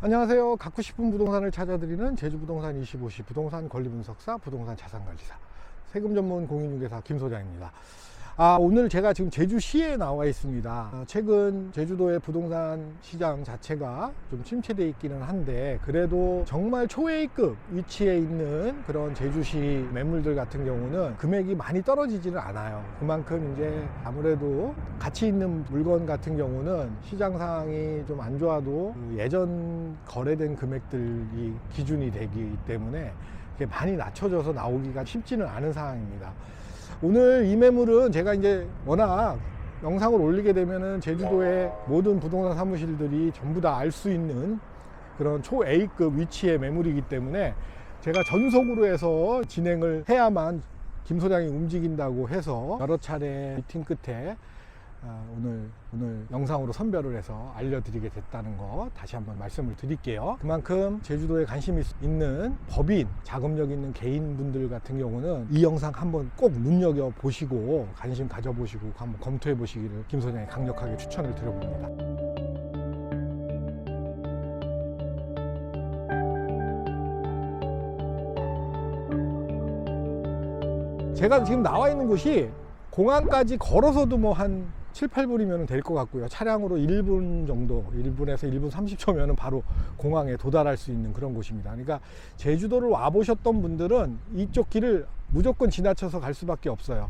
안녕하세요. 갖고 싶은 부동산을 찾아드리는 제주부동산 25시 부동산 권리분석사 부동산 자산관리사 세금 전문 공인중개사 김 소장입니다. 아, 오늘 제가 지금 제주시에 나와 있습니다. 아, 최근 제주도의 부동산 시장 자체가 좀 침체되어 있기는 한데 그래도 정말 초회급 위치에 있는 그런 제주시 매물들 같은 경우는 금액이 많이 떨어지지는 않아요. 그만큼 이제 아무래도 가치 있는 물건 같은 경우는 시장 상황이 좀 안 좋아도 그 예전 거래된 금액들이 기준이 되기 때문에 많이 낮춰져서 나오기가 쉽지는 않은 상황입니다. 오늘 이 매물은 제가 이제 워낙 영상을 올리게 되면은 제주도의 모든 부동산 사무실들이 전부 다 알 수 있는 그런 초 A급 위치의 매물이기 때문에 제가 전속으로 해서 진행을 해야만 김 소장이 움직인다고 해서 여러 차례 미팅 끝에 아, 오늘 오늘 영상으로 선별을 해서 알려드리게 됐다는 거 다시 한번 말씀을 드릴게요. 그만큼 제주도에 관심이 있는 법인, 자금력 있는 개인분들 같은 경우는 이 영상 한번 꼭 눈여겨 보시고 관심 가져보시고 한번 검토해 보시기를 김 소장이 강력하게 추천을 드려봅니다. 제가 지금 나와 있는 곳이 공항까지 걸어서도 뭐한 7, 8분이면 될 것 같고요. 차량으로 1분 정도, 1분에서 1분 30초면 바로 공항에 도달할 수 있는 그런 곳입니다. 그러니까 제주도를 와보셨던 분들은 이쪽 길을 무조건 지나쳐서 갈 수밖에 없어요.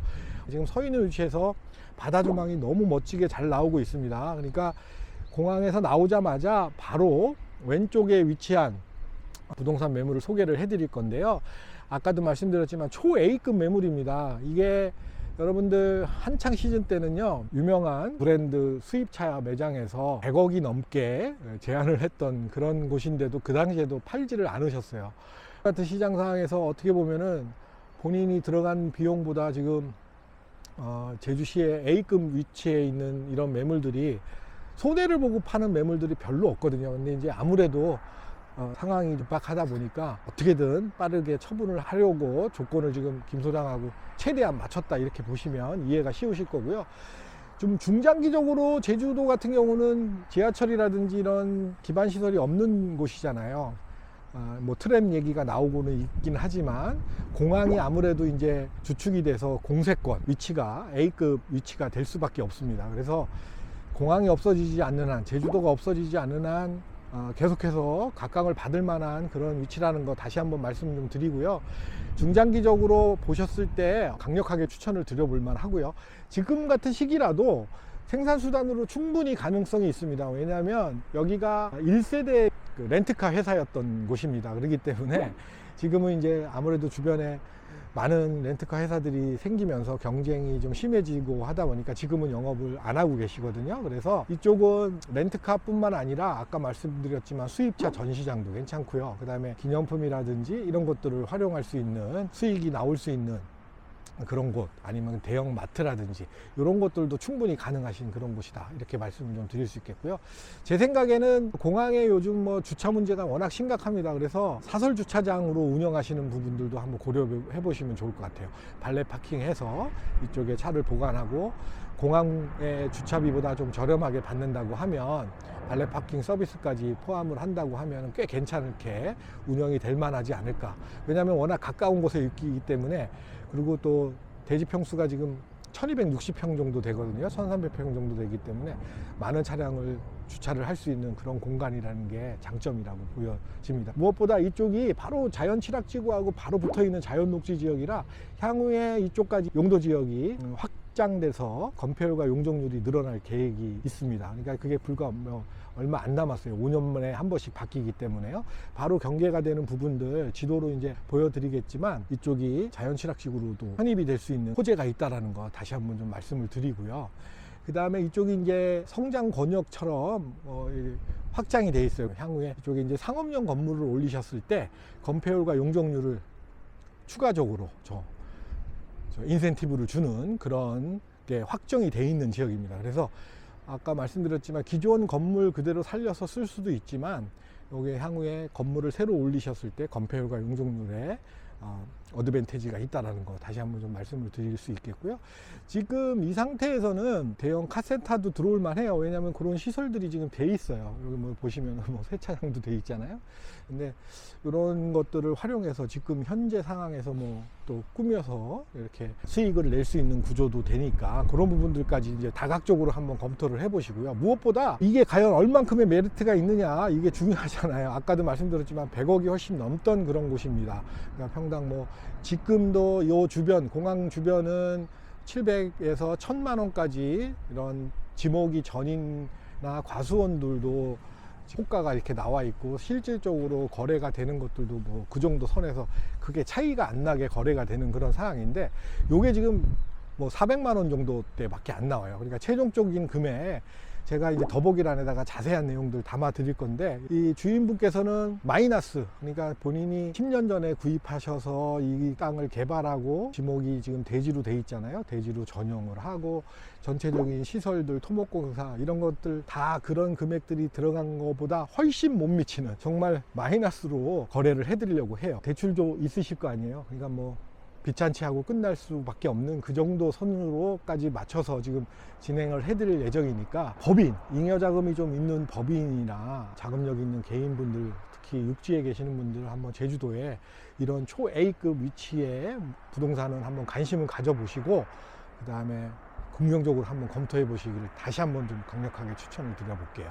지금 서 있는 위치에서 바다 조망이 너무 멋지게 잘 나오고 있습니다. 그러니까 공항에서 나오자마자 바로 왼쪽에 위치한 부동산 매물을 소개를 해드릴 건데요. 아까도 말씀드렸지만 초 A급 매물입니다. 이게 여러분들 한창 시즌 때는요 유명한 브랜드 수입차 매장에서 100억이 넘게 제안을 했던 그런 곳인데도 그 당시에도 팔지를 않으셨어요. 같은 시장 상황에서 어떻게 보면은 본인이 들어간 비용보다 지금 어, 제주시의 A급 위치에 있는 이런 매물들이 손해를 보고 파는 매물들이 별로 없거든요. 근데 이제 아무래도 어, 상황이 급박하다 보니까 어떻게든 빠르게 처분을 하려고 조건을 지금 김 소장하고 최대한 맞췄다 이렇게 보시면 이해가 쉬우실 거고요. 좀 중장기적으로 제주도 같은 경우는 지하철이라든지 이런 기반 시설이 없는 곳이잖아요. 아, 뭐 트램 얘기가 나오고는 있긴 하지만 공항이 아무래도 이제 주축이 돼서 공세권 위치가 A급 위치가 될 수밖에 없습니다. 그래서 공항이 없어지지 않는 한, 제주도가 없어지지 않는 한 어, 계속해서 각광을 받을 만한 그런 위치라는 거 다시 한번 말씀 좀 드리고요. 중장기적으로 보셨을 때 강력하게 추천을 드려볼 만 하고요. 지금 같은 시기라도 생산수단으로 충분히 가능성이 있습니다. 왜냐하면 여기가 1세대 그 렌트카 회사였던 곳입니다. 그렇기 때문에 지금은 이제 아무래도 주변에 많은 렌트카 회사들이 생기면서 경쟁이 좀 심해지고 하다 보니까 지금은 영업을 안 하고 계시거든요. 그래서 이쪽은 렌트카뿐만 아니라 아까 말씀드렸지만 수입차 전시장도 괜찮고요. 그 다음에 기념품이라든지 이런 것들을 활용할 수 있는 수익이 나올 수 있는 그런 곳 아니면 대형 마트라든지 이런 것들도 충분히 가능하신 그런 곳이다. 이렇게 말씀을 좀 드릴 수 있겠고요. 제 생각에는 공항에 요즘 뭐 주차 문제가 워낙 심각합니다. 그래서 사설 주차장으로 운영하시는 부분들도 한번 고려해 보시면 좋을 것 같아요. 발레 파킹해서 이쪽에 차를 보관하고 공항의 주차비보다 좀 저렴하게 받는다고 하면 발레 파킹 서비스까지 포함을 한다고 하면 꽤 괜찮게 운영이 될 만하지 않을까 왜냐하면 워낙 가까운 곳에 있기 때문에 그리고 또 대지 평수가 지금 1260평 정도 되거든요. 1300평 정도 되기 때문에 많은 차량을 주차를 할 수 있는 그런 공간이라는 게 장점이라고 보여집니다. 무엇보다 이쪽이 바로 자연 취락지구하고 바로 붙어 있는 자연 녹지 지역이라 향후에 이쪽까지 용도 지역이 확 장돼서 건폐율과 용적률이 늘어날 계획이 있습니다. 그러니까 그게 불과 뭐 얼마 안 남았어요. 5년 만에 한 번씩 바뀌기 때문에요. 바로 경계가 되는 부분들 지도로 이제 보여드리겠지만 이쪽이 자연 취락지구로도 편입이 될 수 있는 호재가 있다라는 거 다시 한번 좀 말씀을 드리고요. 그 다음에 이쪽이 이제 성장 권역처럼 어, 이 확장이 돼 있어요. 향후에 이쪽에 이제 상업용 건물을 올리셨을 때 건폐율과 용적률을 추가적으로 저, 저 인센티브를 주는 그런 게 확정이 돼 있는 지역입니다. 그래서 아까 말씀드렸지만 기존 건물 그대로 살려서 쓸 수도 있지만 여기 향후에 건물을 새로 올리셨을 때 건폐율과 용적률에 어, 어드밴티지가 있다라는 거 다시 한번 좀 말씀을 드릴 수 있겠고요. 지금 이 상태에서는 대형 카센터도 들어올 만해요. 왜냐하면 그런 시설들이 지금 돼 있어요. 여기 뭐 보시면 뭐 세차장도 돼 있잖아요. 근데 이런 것들을 활용해서 지금 현재 상황에서 뭐 또 꾸며서 이렇게 수익을 낼 수 있는 구조도 되니까 그런 부분들까지 이제 다각적으로 한번 검토를 해보시고요. 무엇보다 이게 과연 얼만큼의 메리트가 있느냐 이게 중요하잖아요. 아까도 말씀드렸지만 100억이 훨씬 넘던 그런 곳입니다. 그러니까 평당 뭐 지금도 요 주변 공항 주변은 700에서 1000만 원까지 이런 지목이 전인나 과수원들도 호가가 이렇게 나와 있고 실질적으로 거래가 되는 것들도 뭐 그 정도 선에서 그게 차이가 안 나게 거래가 되는 그런 상황인데 요게 지금 뭐 400만 원 정도대밖에 안 나와요. 그러니까 최종적인 금액 제가 이제 더보기란에다가 자세한 내용들 담아 드릴 건데 이 주인분께서는 마이너스 그러니까 본인이 10년 전에 구입하셔서 이 땅을 개발하고 지목이 지금 대지로 돼 있잖아요. 대지로 전용을 하고 전체적인 시설들 토목공사 이런 것들 다 그런 금액들이 들어간 것보다 훨씬 못 미치는 정말 마이너스로 거래를 해드리려고 해요. 대출도 있으실 거 아니에요. 그러니까 뭐 비찬치 하고 끝날 수밖에 없는 그 정도 선으로까지 맞춰서 지금 진행을 해드릴 예정이니까 법인, 잉여 자금이 좀 있는 법인이나 자금력 있는 개인분들 특히 육지에 계시는 분들 한번 제주도에 이런 초 A급 위치에 부동산은 한번 관심을 가져보시고 그 다음에 긍정적으로 한번 검토해 보시기를 다시 한번 좀 강력하게 추천을 드려볼게요.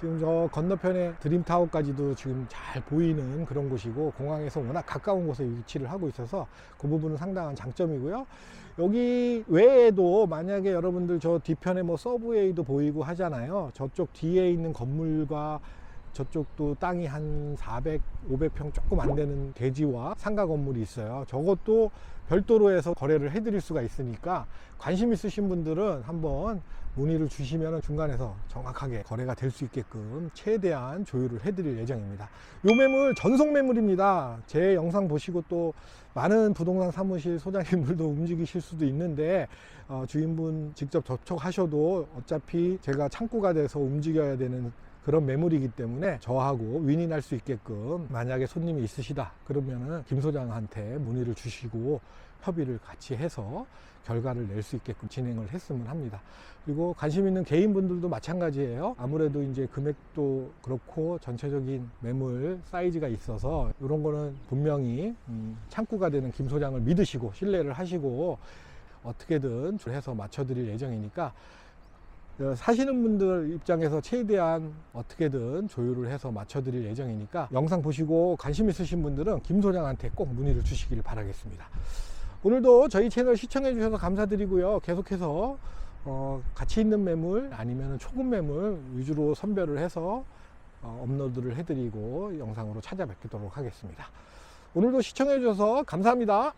지금 저 건너편에 드림타워까지도 지금 잘 보이는 그런 곳이고 공항에서 워낙 가까운 곳에 위치를 하고 있어서 그 부분은 상당한 장점이고요. 여기 외에도 만약에 여러분들 저 뒤편에 뭐 서브웨이도 보이고 하잖아요. 저쪽 뒤에 있는 건물과 저쪽도 땅이 한 400, 500평 조금 안 되는 대지와 상가 건물이 있어요. 저것도 별도로 해서 거래를 해드릴 수가 있으니까 관심 있으신 분들은 한번 문의를 주시면 중간에서 정확하게 거래가 될 수 있게끔 최대한 조율을 해드릴 예정입니다. 요 매물 전속 매물입니다. 제 영상 보시고 또 많은 부동산 사무실 소장님들도 움직이실 수도 있는데 어, 주인분 직접 접촉하셔도 어차피 제가 창구가 돼서 움직여야 되는 그런 매물이기 때문에 저하고 윈윈할 수 있게끔 만약에 손님이 있으시다 그러면은 김 소장한테 문의를 주시고 협의를 같이 해서 결과를 낼 수 있게끔 진행을 했으면 합니다. 그리고 관심 있는 개인분들도 마찬가지예요. 아무래도 이제 금액도 그렇고 전체적인 매물 사이즈가 있어서 이런 거는 분명히 음, 창구가 되는 김 소장을 믿으시고 신뢰를 하시고 어떻게든 해서 맞춰드릴 예정이니까 어, 사시는 분들 입장에서 최대한 어떻게든 조율을 해서 맞춰드릴 예정이니까 영상 보시고 관심 있으신 분들은 김 소장한테 꼭 문의를 주시길 바라겠습니다. 오늘도 저희 채널 시청해 주셔서 감사드리고요. 계속해서 어, 가치 있는 매물 아니면 초급 매물 위주로 선별을 해서 어, 업로드를 해드리고 영상으로 찾아뵙도록 하겠습니다. 오늘도 시청해 주셔서 감사합니다.